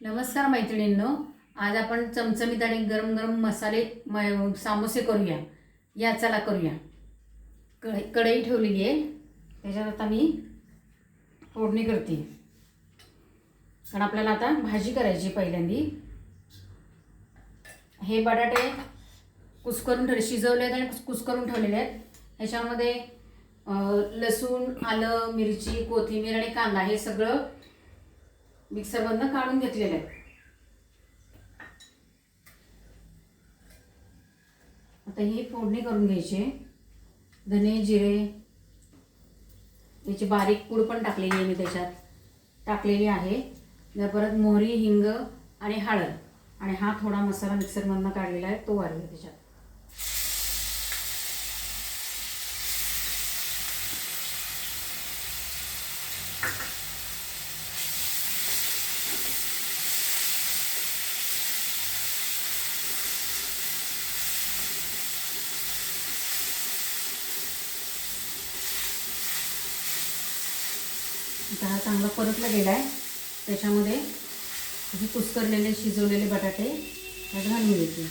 नमस्कार मैत्रिणींनो आज आपण चमचमीत आणि गरम गरम मसाले म सामोसे करूया. या चला करूया. कढई कढई ठेवलेली आहे. त्याच्यात आता मी फोडणी करते. कारण आपल्याला आता भाजी करायची पहिल्यांदी. हे बटाटे कुस्करून ठेवले शिजवले आहेत आणि कुस कुस्करून ठेवलेले आहेत. ह्याच्यामध्ये लसूण आलं मिरची कोथिंबीर आणि कांदा हे सगळं मिक्सरमधनं काढून घेतलेलं आहे. आता ही फोडणी करून घ्यायची. धने जिरे याची बारीक पूड पण टाकलेली आहे मी त्याच्यात. टाकलेली आहे. जर परत मोहरी हिंग आणि हळद. आणि हा थोडा मसाला मिक्सरमधनं काढलेला आहे तो वाढला त्याच्यात. आता हा चांगला परतला गेला आहे त्याच्यामध्ये जे कुस्करलेले शिजवलेले बटाटे त्यात घालून घ्यायचे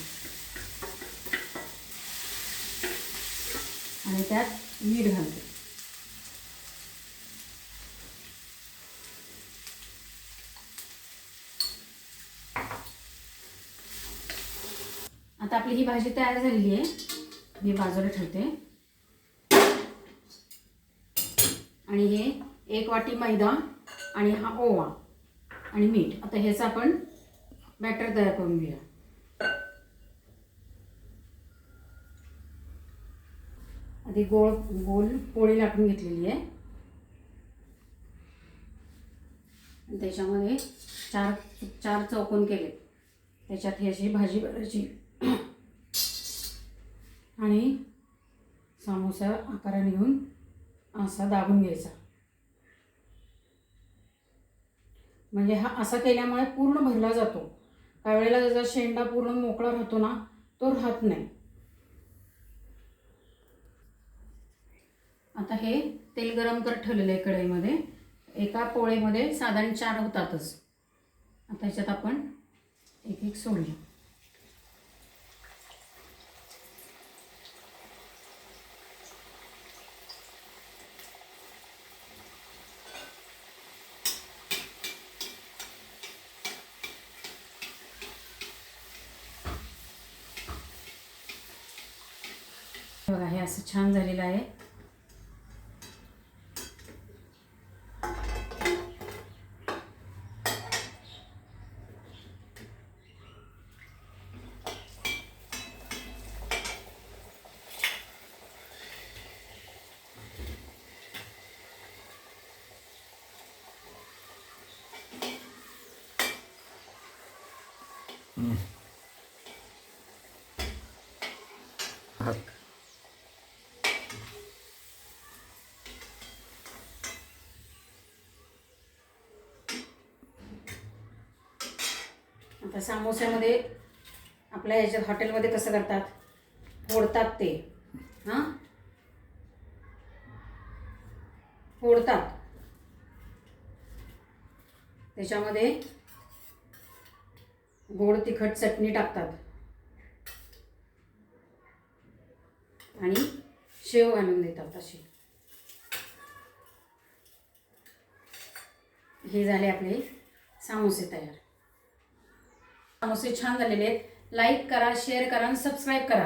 आणि त्यात मीठ घालते. आता आपली ही भाजी तयार झालेली आहे. मी बाजूला ठेवते. आणि हे एक वाटी मैदा आणि हा ओवा आणि मीठ. आता ह्याचं आपण बॅटर तयार करून घेऊया. आधी गोळ गोल पोळी लाटून घेतलेली आहे. त्याच्यामध्ये चार चार चौकोन केले त्याच्यात ही अशी भाजी करायची. आणि समोसा आकाराने घेऊन असा दाबून घ्यायचा. म्हणजे हा असा केल्यामुळे पूर्ण भरला जातो. काही वेळेला त्याचा शेंडा पूर्ण मोकळा राहतो ना तो राहत नाही. आता हे तेल गरम करत ठेवलेलं आहे कढईमध्ये. एका पोळीमध्ये साधारण चार होतातच. आता ह्याच्यात आपण एक एक सोडले बघा हे असं छान झालेलं आहे. आता सामोस्यामध्ये आपल्या ह्याच्यात हॉटेलमध्ये कसं करतात? फोडतात ते. हां? फोडतात. त्याच्यामध्ये गोड तिखट चटणी टाकतात. आणि शेव घालून देतात अशी हे झाले आपले सामोसे तयार. समोसे छान झालेले आहेत लाईक करा शेअर करा आणि सबस्क्राईब करा.